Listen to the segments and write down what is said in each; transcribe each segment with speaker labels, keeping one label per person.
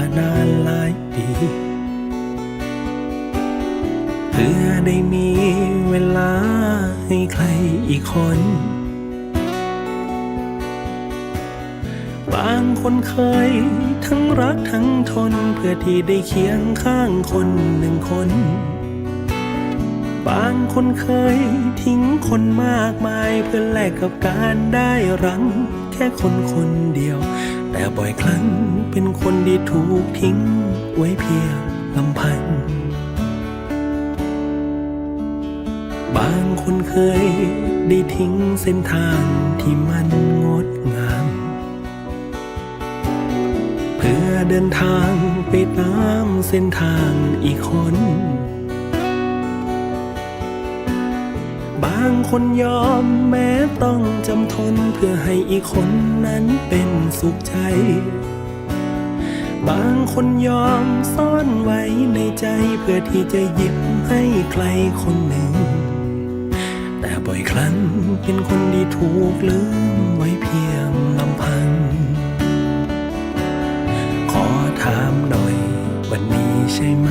Speaker 1: านานหลายปี เพื่อได้มีเวลาให้ใครอีกคน บางคนเคยทั้งรักทั้งทน เพื่อที่ได้เคียงข้างคนหนึ่งคน บางคนเคยทิ้งคนมากมายเพื่อแลกกับการได้รังแค่คนคนเดียว แต่บ่อยครั้งเป็นคนที่ถูกทิ้งไว้เพียงลำพัง บางคนเคยได้ทิ้งเส้นทางที่มันงดงาม เพื่อเดินทางไปตามเส้นทางอีกคนบางคนยอมแม้ต้องจำทนเพื่อให้อีกคนนั้นเป็น สุขใจ บางคนยอมซ่อนไว้ในใจเพื่อที่จะหยิบให้ใครคนหนึ่ง แต่บ่อยครั้งเป็นคนที่ถูกลืมไว้เพียงลำพัง ขอถามหน่อยวันนี้ใช่ไหม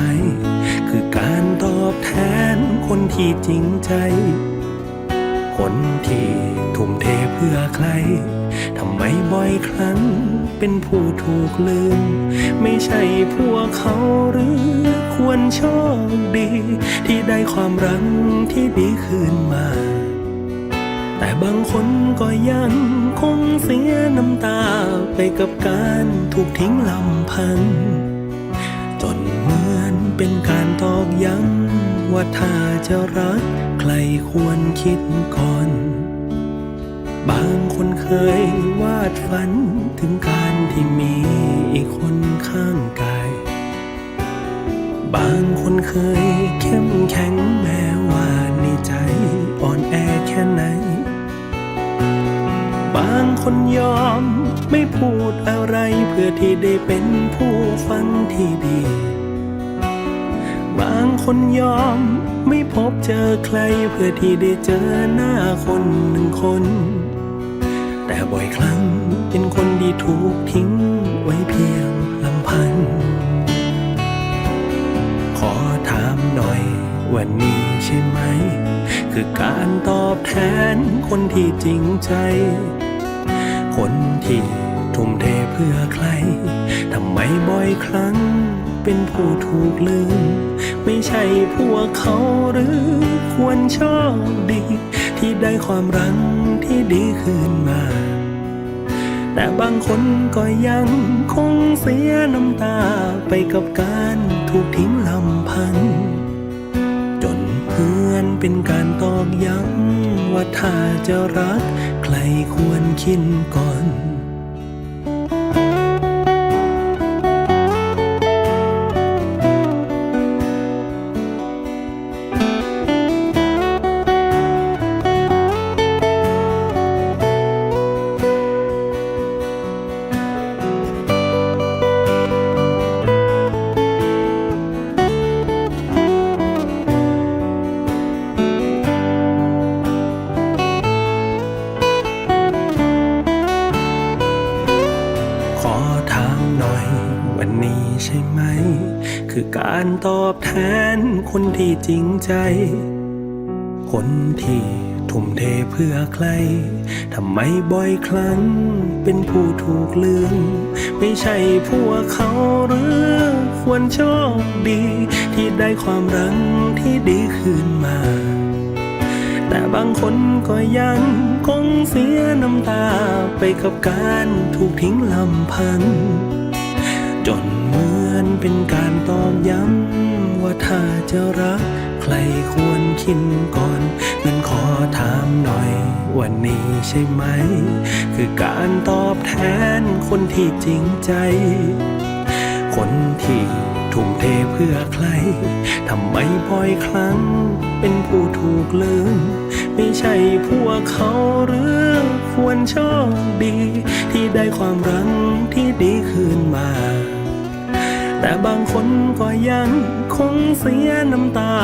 Speaker 1: คือการตอบแทนคนที่จริงใจ คนที่ทุ่มเทเพื่อใคร ทำไมบ่อยครั้งเป็นผู้ถูกลืม ไม่ใช่พวกเขาหรือควรโชคดี ที่ได้ความรักที่ดีคืนมา แต่บางคนก็ยังคงเสียน้ำตาไปกับการถูกทิ้งลำพัง จนเหมือนเป็นการตอกย้ำว่าถ้าจะรัก ใครควรคิดก่อน บาง คนเคยวาดฝันถึงการที่มีอีกคนข้างกาย บางคนเคยเข้มแข็งแม้ว่าในใจอ่อนแอแค่ไหน บางคนยอมไม่พูดอะไรเพื่อที่ได้เป็นผู้ฟังที่ดี บางคนยอมไม่พบเจอใครเพื่อที่ได้เจอหน้าคนหนึ่งคน แต่บ่อยครั้งเป็นคนที่ถูกทิ้งไว้เพียงลำพังขอถามหน่อยวันนี้ใช่ไหม คือการตอบแทนคนที่จริงใจ คนที่ทุ่มเทเพื่อใคร ทำไมบ่อยครั้งเป็นผู้ถูกลืม ไม่ใช่พวกเขาหรือควรโชคดี ที่ได้ความรัก ที่ดีคืนมา แต่บางคนก็ยังคงเสียน้ำตาไปกับการถูกทิ้งลำพัง จนเพื่อนเป็นการตอกย้ำว่าถ้าจะรัก ใครควรคิดก่อน คือการตอบแทนคนที่จริงใจ คนที่ทุ่มเทเพื่อใคร ทำไมบ่อยครั้งเป็นผู้ถูกลืม ไม่ใช่พวกเขาหรือ ควรโชคดี ที่ได้ความรักที่ดีคืนมา แต่บางคนก็ยังคงเสียน้ำตาไปกับการถูกทิ้งลำพัง จนเหมือนเป็นการตอกย้ำ ว่าถ้าจะรัก ใครควรคิดก่อนงั้นขอถามหน่อย วันนี้ใช่ไหม คือการตอบแทนคนที่จริงใจ คนที่ทุ่มเทเพื่อใคร ทำไมบ่อยครั้ง เป็นผู้ถูกลืม ไม่ใช่พวกเขาหรือควรโชคดี ที่ได้ความรักที่ดีคืนมา แต่บางคนก็ยังคงเสียน้ำตา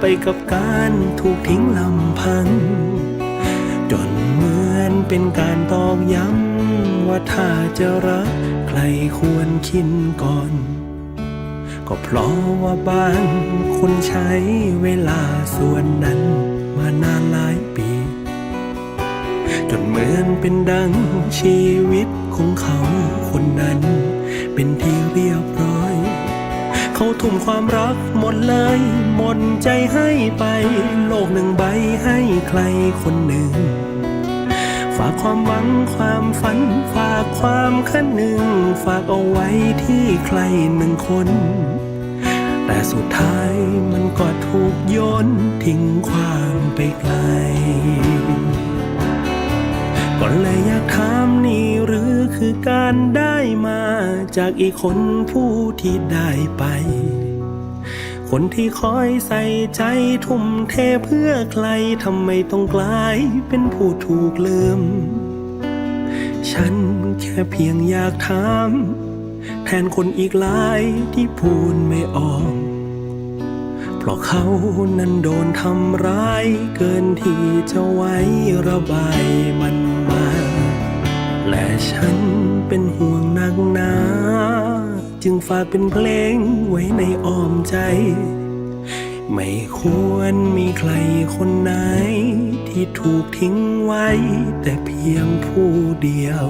Speaker 1: ไปกับการถูกทิ้งลำพัง จนเหมือนเป็นการตอกย้ำว่าถ้าจะรักใครควรคิดก่อน ก็เพราะว่าบางคนใช้เวลาส่วนนั้นมานานหลายปี จนเหมือนเป็นดังชีวิตของเขาคนนั้น เป็นที่เรียบร้อย เขาทุ่มความรักหมดเลย หมดใจให้ไป โลกหนึ่งใบให้ใครคนหนึ่ง ฝากความหวังความฝัน ฝากความคันหนึ่ง ฝากเอาไว้ที่ใครหนึ่งคน แต่สุดท้ายมันก็ถูกโยนทิ้งความไปไกลก็เลยอยากถาม การได้มาจากอีกคนผู้ที่ได้ไป คนที่คอยใส่ใจทุ่มเทเพื่อใครทำไมต้องกลายเป็นผู้ถูกลืม ฉันแค่เพียงอยากถามแทนคนอีกหลายที่พูดไม่ออก เพราะเขานั้นโดนทำร้ายเกินที่จะไว้ระบายมัน แต่ฉันเป็นห่วงนักหนา จึงฝากเป็นเพลงไว้ในอ้อมใจ ไม่ควรมีใครคนไหน ที่ถูกทิ้งไว้แต่เพียงผู้เดียว